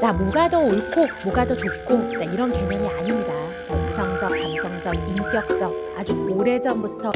자, 뭐가 더 옳고 뭐가 더 좋고 자, 이런 개념이 아닙니다. 그래서 이성적, 감성적, 인격적 아주 오래전부터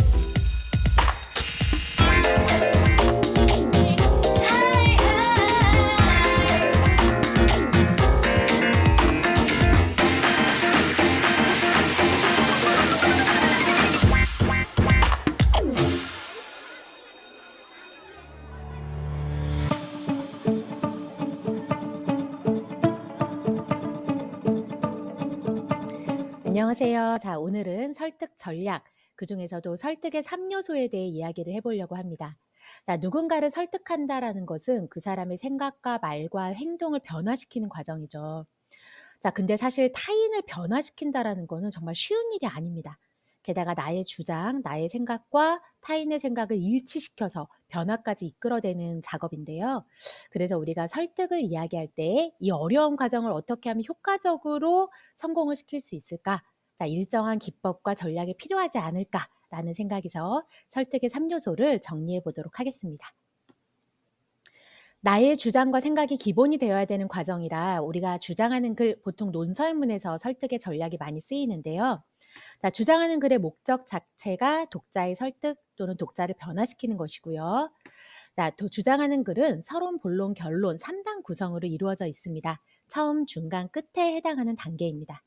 안녕하세요. 자, 오늘은 설득 전략, 그 중에서도 설득의 3요소에 대해 이야기를 해보려고 합니다. 자, 누군가를 설득한다라는 것은 그 사람의 생각과 말과 행동을 변화시키는 과정이죠. 자, 근데 사실 타인을 변화시킨다라는 거는 정말 쉬운 일이 아닙니다. 게다가 나의 주장, 나의 생각과 타인의 생각을 일치시켜서 변화까지 이끌어내는 작업인데요. 그래서 우리가 설득을 이야기할 때 이 어려운 과정을 어떻게 하면 효과적으로 성공을 시킬 수 있을까? 자, 일정한 기법과 전략이 필요하지 않을까 라는 생각에서 설득의 3요소를 정리해 보도록 하겠습니다. 나의 주장과 생각이 기본이 되어야 되는 과정이라 우리가 주장하는 글 보통 논설문에서 설득의 전략이 많이 쓰이는데요. 자, 주장하는 글의 목적 자체가 독자의 설득 또는 독자를 변화시키는 것이고요. 자, 또 주장하는 글은 서론, 본론, 결론 3단 구성으로 이루어져 있습니다. 처음, 중간, 끝에 해당하는 단계입니다.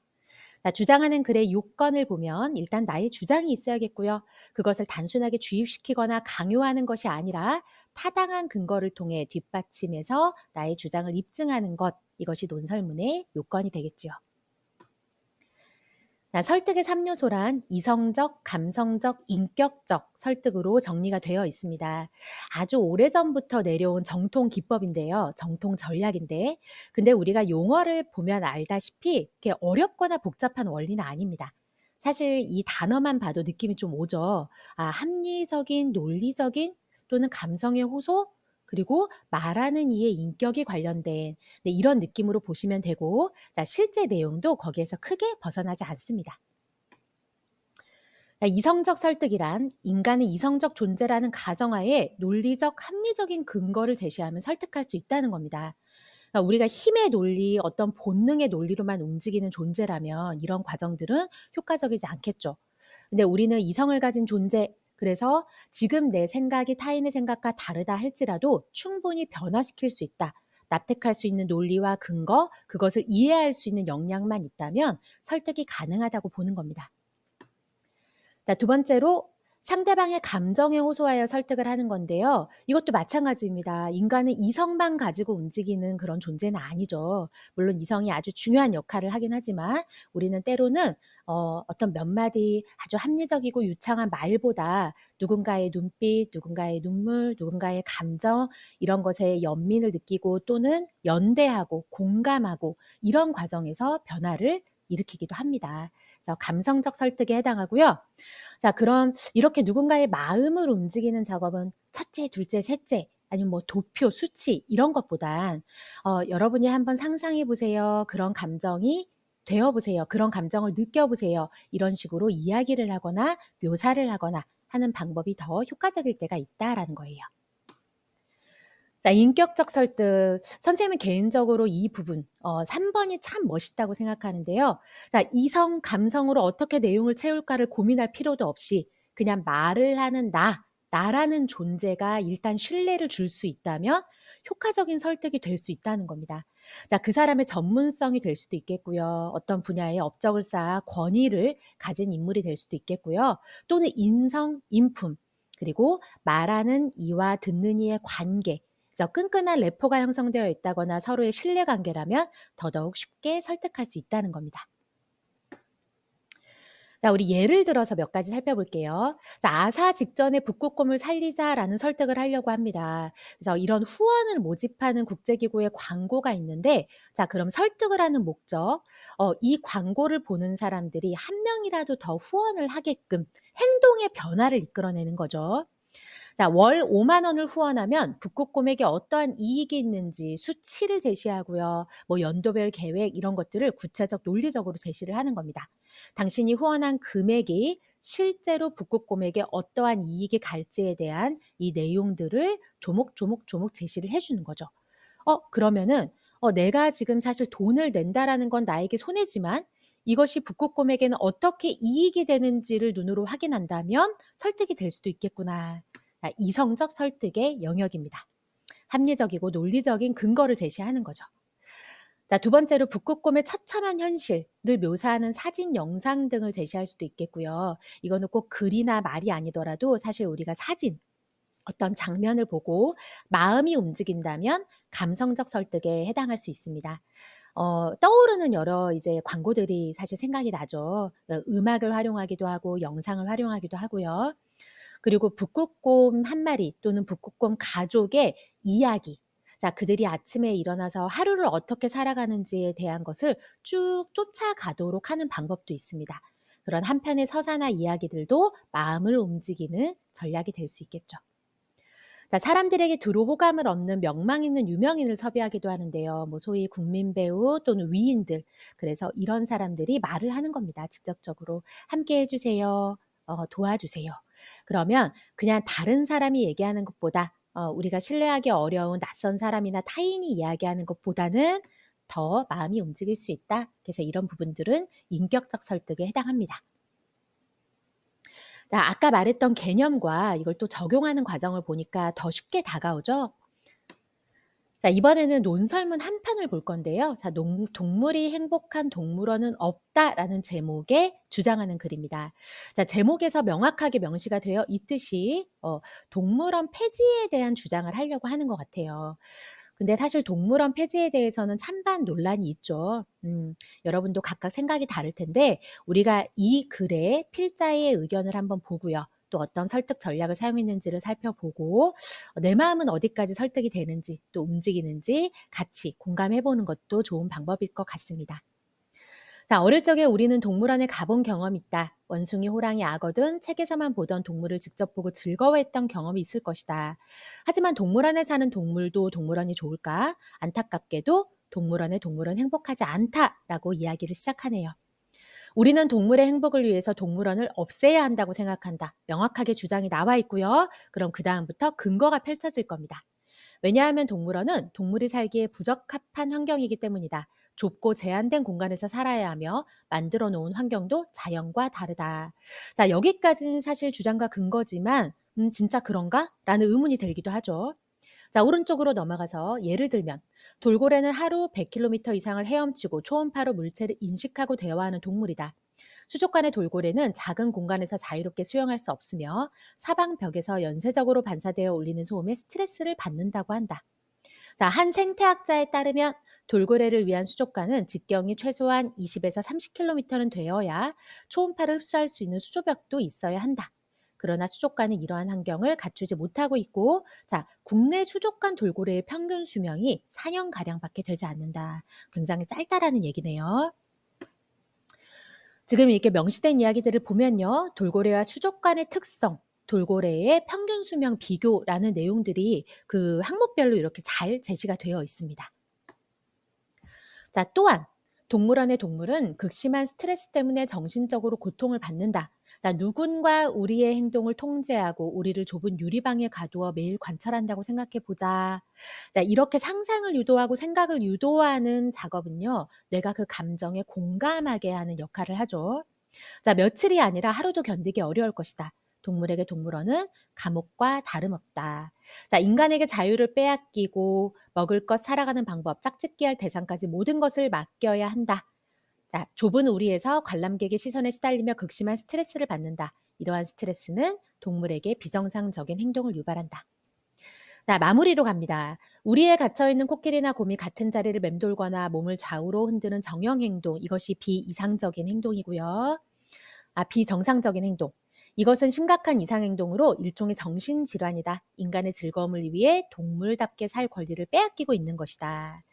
자, 주장하는 글의 요건을 보면 일단 나의 주장이 있어야겠고요. 그것을 단순하게 주입시키거나 강요하는 것이 아니라 타당한 근거를 통해 뒷받침해서 나의 주장을 입증하는 것, 이것이 논설문의 요건이 되겠지요. 자, 설득의 3요소란 이성적, 감성적, 인격적 설득으로 정리가 되어 있습니다. 아주 오래전부터 내려온 정통 기법인데요. 정통 전략인데. 근데 우리가 용어를 보면 알다시피 이렇게 어렵거나 복잡한 원리는 아닙니다. 사실 이 단어만 봐도 느낌이 좀 오죠. 아, 합리적인, 논리적인 또는 감성의 호소, 그리고 말하는 이의 인격이 관련된 네, 이런 느낌으로 보시면 되고 자, 실제 내용도 거기에서 크게 벗어나지 않습니다. 자, 이성적 설득이란 인간의 이성적 존재라는 가정하에 논리적 합리적인 근거를 제시하면 설득할 수 있다는 겁니다. 그러니까 우리가 힘의 논리, 어떤 본능의 논리로만 움직이는 존재라면 이런 과정들은 효과적이지 않겠죠. 근데 우리는 이성을 가진 존재, 그래서 지금 내 생각이 타인의 생각과 다르다 할지라도 충분히 변화시킬 수 있다. 납득할 수 있는 논리와 근거, 그것을 이해할 수 있는 역량만 있다면 설득이 가능하다고 보는 겁니다. 자, 두 번째로 상대방의 감정에 호소하여 설득을 하는 건데요. 이것도 마찬가지입니다. 인간은 이성만 가지고 움직이는 그런 존재는 아니죠. 물론 이성이 아주 중요한 역할을 하긴 하지만 우리는 때로는 어, 어떤 몇 마디 아주 합리적이고 유창한 말보다 누군가의 눈빛, 누군가의 눈물, 누군가의 감정 이런 것에 연민을 느끼고 또는 연대하고 공감하고 이런 과정에서 변화를 일으키기도 합니다. 그래서 감성적 설득에 해당하고요. 자, 그럼 이렇게 누군가의 마음을 움직이는 작업은 첫째, 둘째, 셋째, 아니면 뭐 도표, 수치 이런 것보단 어, 여러분이 한번 상상해 보세요. 그런 감정이 되어 보세요. 그런 감정을 느껴 보세요. 이런 식으로 이야기를 하거나 묘사를 하거나 하는 방법이 더 효과적일 때가 있다라는 거예요. 자, 인격적 설득. 선생님은 개인적으로 이 부분, 어, 3번이 참 멋있다고 생각하는데요. 자, 이성, 감성으로 어떻게 내용을 채울까를 고민할 필요도 없이 그냥 말을 하는 나, 나라는 존재가 일단 신뢰를 줄 수 있다면 효과적인 설득이 될 수 있다는 겁니다. 자, 그 사람의 전문성이 될 수도 있겠고요. 어떤 분야의 업적을 쌓아 권위를 가진 인물이 될 수도 있겠고요. 또는 인성, 인품, 그리고 말하는 이와 듣는 이의 관계, 그래서 끈끈한 레포가 형성되어 있다거나 서로의 신뢰 관계라면 더더욱 쉽게 설득할 수 있다는 겁니다. 자, 우리 예를 들어서 몇 가지 살펴볼게요. 자, 아사 직전에 북극곰을 살리자라는 설득을 하려고 합니다. 그래서 이런 후원을 모집하는 국제기구의 광고가 있는데, 자, 그럼 설득을 하는 목적, 어, 이 광고를 보는 사람들이 한 명이라도 더 후원을 하게끔 행동의 변화를 이끌어내는 거죠. 자, 월 5만 원을 후원하면 북극곰에게 어떠한 이익이 있는지 수치를 제시하고요. 뭐 연도별 계획 이런 것들을 구체적 논리적으로 제시를 하는 겁니다. 당신이 후원한 금액이 실제로 북극곰에게 어떠한 이익이 갈지에 대한 이 내용들을 조목조목 조목 제시를 해주는 거죠. 어, 그러면은 어, 내가 지금 사실 돈을 낸다라는 건 나에게 손해지만 이것이 북극곰에게는 어떻게 이익이 되는지를 눈으로 확인한다면 설득이 될 수도 있겠구나. 아, 이성적 설득의 영역입니다. 합리적이고 논리적인 근거를 제시하는 거죠. 자, 두 번째로 북극곰의 처참한 현실을 묘사하는 사진, 영상 등을 제시할 수도 있겠고요. 이거는 꼭 글이나 말이 아니더라도 사실 우리가 사진, 어떤 장면을 보고 마음이 움직인다면 감성적 설득에 해당할 수 있습니다. 어, 떠오르는 여러 이제 광고들이 사실 생각이 나죠. 어, 음악을 활용하기도 하고 영상을 활용하기도 하고요. 그리고 북극곰 한 마리 또는 북극곰 가족의 이야기. 자, 그들이 아침에 일어나서 하루를 어떻게 살아가는지에 대한 것을 쭉 쫓아가도록 하는 방법도 있습니다. 그런 한편의 서사나 이야기들도 마음을 움직이는 전략이 될 수 있겠죠. 자, 사람들에게 두루 호감을 얻는 명망 있는 유명인을 섭외하기도 하는데요. 뭐 소위 국민 배우 또는 위인들. 그래서 이런 사람들이 말을 하는 겁니다. 직접적으로 함께 해주세요. 어, 도와주세요. 그러면 그냥 다른 사람이 얘기하는 것보다 어, 우리가 신뢰하기 어려운 낯선 사람이나 타인이 이야기하는 것보다는 더 마음이 움직일 수 있다. 그래서 이런 부분들은 인격적 설득에 해당합니다. 자, 아까 말했던 개념과 이걸 또 적용하는 과정을 보니까 더 쉽게 다가오죠. 자, 이번에는 논설문 한 편을 볼 건데요. 자, 농, 동물이 행복한 동물원은 없다라는 제목의 주장하는 글입니다. 자, 제목에서 명확하게 명시가 되어 있듯이 어, 동물원 폐지에 대한 주장을 하려고 하는 것 같아요. 근데 사실 동물원 폐지에 대해서는 찬반 논란이 있죠. 음, 여러분도 각각 생각이 다를 텐데 우리가 이 글의 필자의 의견을 한번 보고요. 또 어떤 설득 전략을 사용했는지를 살펴보고 내 마음은 어디까지 설득이 되는지 또 움직이는지 같이 공감해 보는 것도 좋은 방법일 것 같습니다. 자, 어릴 적에 우리는 동물원에 가본 경험이 있다. 원숭이, 호랑이, 악어든 책에서만 보던 동물을 직접 보고 즐거워했던 경험이 있을 것이다. 하지만 동물원에 사는 동물도 동물원이 좋을까? 안타깝게도 동물원의 동물은 행복하지 않다라고 이야기를 시작하네요. 우리는 동물의 행복을 위해서 동물원을 없애야 한다고 생각한다. 명확하게 주장이 나와 있고요. 그럼 그다음부터 근거가 펼쳐질 겁니다. 왜냐하면 동물원은 동물이 살기에 부적합한 환경이기 때문이다. 좁고 제한된 공간에서 살아야 하며 만들어 놓은 환경도 자연과 다르다. 자, 여기까지는 사실 주장과 근거지만, 음, 진짜 그런가? 라는 의문이 들기도 하죠. 자, 오른쪽으로 넘어가서 예를 들면, 돌고래는 하루 100km 이상을 헤엄치고 초음파로 물체를 인식하고 대화하는 동물이다. 수족관의 돌고래는 작은 공간에서 자유롭게 수영할 수 없으며 사방 벽에서 연쇄적으로 반사되어 올리는 소음에 스트레스를 받는다고 한다. 자, 한 생태학자에 따르면 돌고래를 위한 수족관은 직경이 최소한 20에서 30km는 되어야 초음파를 흡수할 수 있는 수조벽도 있어야 한다. 그러나 수족관은 이러한 환경을 갖추지 못하고 있고, 자, 국내 수족관 돌고래의 평균 수명이 4년 가량밖에 되지 않는다. 굉장히 짧다라는 얘기네요. 지금 이렇게 명시된 이야기들을 보면요. 돌고래와 수족관의 특성, 돌고래의 평균 수명 비교라는 내용들이 그 항목별로 이렇게 잘 제시가 되어 있습니다. 자, 또한 동물원의 동물은 극심한 스트레스 때문에 정신적으로 고통을 받는다. 자, 누군가 우리의 행동을 통제하고 우리를 좁은 유리방에 가두어 매일 관찰한다고 생각해 보자. 자, 이렇게 상상을 유도하고 생각을 유도하는 작업은요, 내가 그 감정에 공감하게 하는 역할을 하죠. 자, 며칠이 아니라 하루도 견디기 어려울 것이다. 동물에게 동물원은 감옥과 다름없다. 자, 인간에게 자유를 빼앗기고 먹을 것, 살아가는 방법, 짝짓기할 대상까지 모든 것을 맡겨야 한다. 자, 좁은 우리에서 관람객의 시선에 시달리며 극심한 스트레스를 받는다. 이러한 스트레스는 동물에게 비정상적인 행동을 유발한다. 자, 마무리로 갑니다. 우리에 갇혀있는 코끼리나 곰이 같은 자리를 맴돌거나 몸을 좌우로 흔드는 정형 행동, 이것이 비이상적인 행동이고요. 아, 비정상적인 행동. 이것은 심각한 이상행동으로 일종의 정신질환이다. 인간의 즐거움을 위해 동물답게 살 권리를 빼앗기고 있는 것이다.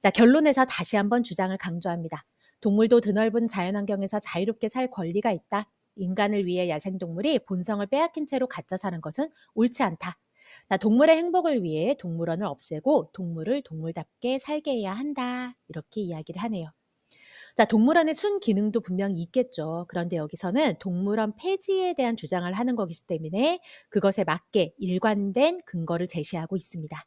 자, 결론에서 다시 한번 주장을 강조합니다. 동물도 드넓은 자연환경에서 자유롭게 살 권리가 있다. 인간을 위해 야생동물이 본성을 빼앗긴 채로 갇혀 사는 것은 옳지 않다. 자, 동물의 행복을 위해 동물원을 없애고 동물을 동물답게 살게 해야 한다. 이렇게 이야기를 하네요. 자, 동물원의 순 기능도 분명히 있겠죠. 그런데 여기서는 동물원 폐지에 대한 주장을 하는 거기 때문에 그것에 맞게 일관된 근거를 제시하고 있습니다.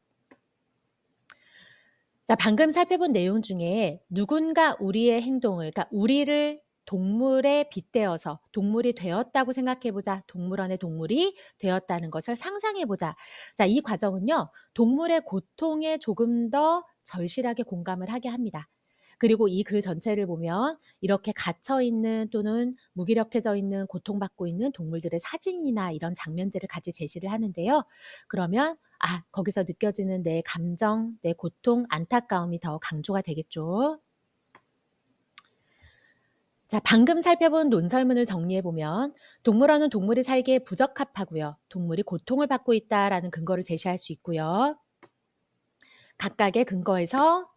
자, 방금 살펴본 내용 중에 누군가 우리의 행동을, 그러니까 우리를 동물에 빗대어서 동물이 되었다고 생각해 보자. 동물원의 동물이 되었다는 것을 상상해 보자. 자, 이 과정은요, 동물의 고통에 조금 더 절실하게 공감을 하게 합니다. 그리고 이 글 전체를 보면 이렇게 갇혀 있는 또는 무기력해져 있는 고통받고 있는 동물들의 사진이나 이런 장면들을 같이 제시를 하는데요. 그러면 아, 거기서 느껴지는 내 감정, 내 고통, 안타까움이 더 강조가 되겠죠. 자, 방금 살펴본 논설문을 정리해 보면 동물원은 동물이 살기에 부적합하고요. 동물이 고통을 받고 있다라는 근거를 제시할 수 있고요. 각각의 근거에서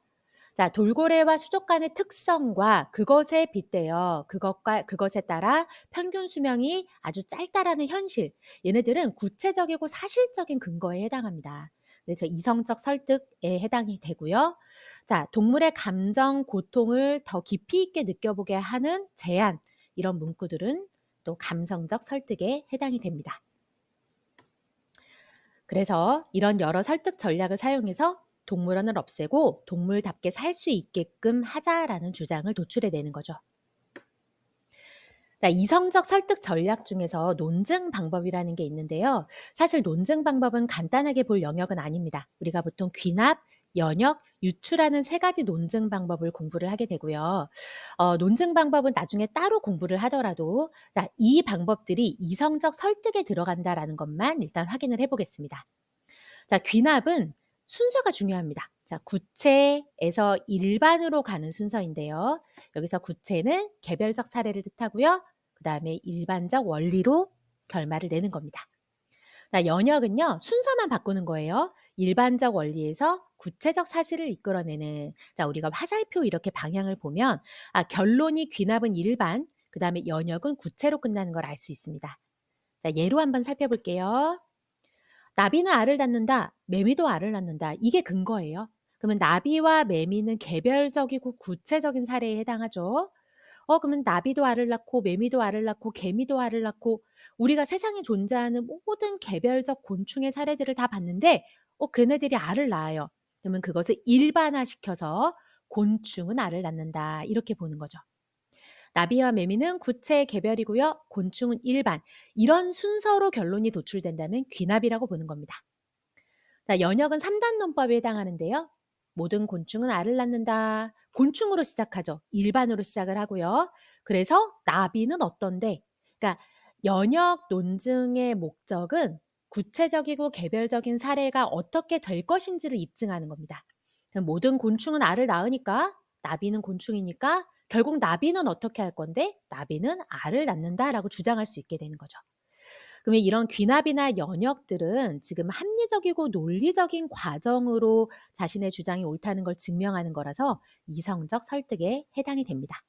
자, 돌고래와 수족 간의 특성과 그것에 빗대어 그것과 그것에 따라 평균 수명이 아주 짧다라는 현실. 얘네들은 구체적이고 사실적인 근거에 해당합니다. 그래서 이성적 설득에 해당이 되고요. 자, 동물의 감정, 고통을 더 깊이 있게 느껴보게 하는 제안. 이런 문구들은 또 감성적 설득에 해당이 됩니다. 그래서 이런 여러 설득 전략을 사용해서 동물원을 없애고 동물답게 살 수 있게끔 하자라는 주장을 도출해 내는 거죠. 이성적 설득 전략 중에서 논증 방법이라는 게 있는데요. 사실 논증 방법은 간단하게 볼 영역은 아닙니다. 우리가 보통 귀납, 연역, 유추라는 세 가지 논증 방법을 공부를 하게 되고요. 어, 논증 방법은 나중에 따로 공부를 하더라도 자, 이 방법들이 이성적 설득에 들어간다라는 것만 일단 확인을 해보겠습니다. 자, 귀납은 순서가 중요합니다. 자, 구체에서 일반으로 가는 순서인데요. 여기서 구체는 개별적 사례를 뜻하고요. 그 다음에 일반적 원리로 결말을 내는 겁니다. 자, 연역은요, 순서만 바꾸는 거예요. 일반적 원리에서 구체적 사실을 이끌어내는, 자, 우리가 화살표 이렇게 방향을 보면, 아, 결론이 귀납은 일반, 그 다음에 연역은 구체로 끝나는 걸 알 수 있습니다. 자, 예로 한번 살펴볼게요. 나비는 알을 낳는다. 매미도 알을 낳는다. 이게 근거예요. 그러면 나비와 매미는 개별적이고 구체적인 사례에 해당하죠. 어, 그러면 나비도 알을 낳고 매미도 알을 낳고 개미도 알을 낳고 우리가 세상에 존재하는 모든 개별적 곤충의 사례들을 다 봤는데 어, 그네들이 알을 낳아요. 그러면 그것을 일반화시켜서 곤충은 알을 낳는다. 이렇게 보는 거죠. 나비와 매미는 구체 개별이고요. 곤충은 일반. 이런 순서로 결론이 도출된다면 귀납이라고 보는 겁니다. 자, 연역은 3단 논법에 해당하는데요. 모든 곤충은 알을 낳는다. 곤충으로 시작하죠. 일반으로 시작을 하고요. 그래서 나비는 어떤데? 그러니까 연역 논증의 목적은 구체적이고 개별적인 사례가 어떻게 될 것인지를 입증하는 겁니다. 모든 곤충은 알을 낳으니까 나비는 곤충이니까 결국 나비는 어떻게 할 건데 나비는 알을 낳는다라고 주장할 수 있게 되는 거죠. 그러면 이런 귀납이나 연역들은 지금 합리적이고 논리적인 과정으로 자신의 주장이 옳다는 걸 증명하는 거라서 이성적 설득에 해당이 됩니다.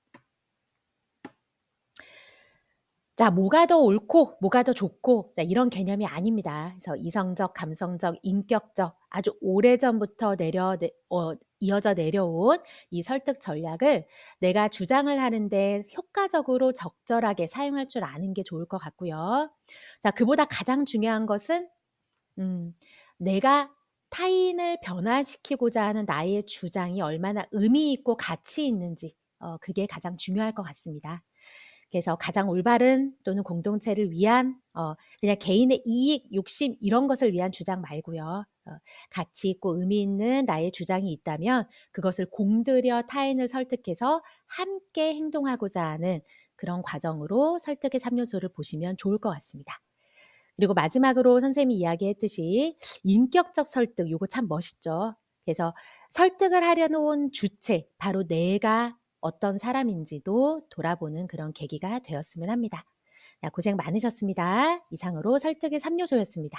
자, 뭐가 더 옳고 뭐가 더 좋고 자, 이런 개념이 아닙니다. 그래서 이성적, 감성적, 인격적 아주 오래전부터 내려 어, 이어져 내려온 이 설득 전략을 내가 주장을 하는데 효과적으로 적절하게 사용할 줄 아는 게 좋을 것 같고요. 자, 그보다 가장 중요한 것은 음, 내가 타인을 변화시키고자 하는 나의 주장이 얼마나 의미 있고 가치 있는지 어, 그게 가장 중요할 것 같습니다. 그래서 가장 올바른 또는 공동체를 위한 어, 그냥 개인의 이익, 욕심 이런 것을 위한 주장 말고요. 어, 가치 있고 의미 있는 나의 주장이 있다면 그것을 공들여 타인을 설득해서 함께 행동하고자 하는 그런 과정으로 설득의 3요소를 보시면 좋을 것 같습니다. 그리고 마지막으로 선생님이 이야기했듯이 인격적 설득, 요거 참 멋있죠. 그래서 설득을 하려는 주체, 바로 내가 어떤 사람인지도 돌아보는 그런 계기가 되었으면 합니다. 고생 많으셨습니다. 이상으로 설득의 3요소였습니다.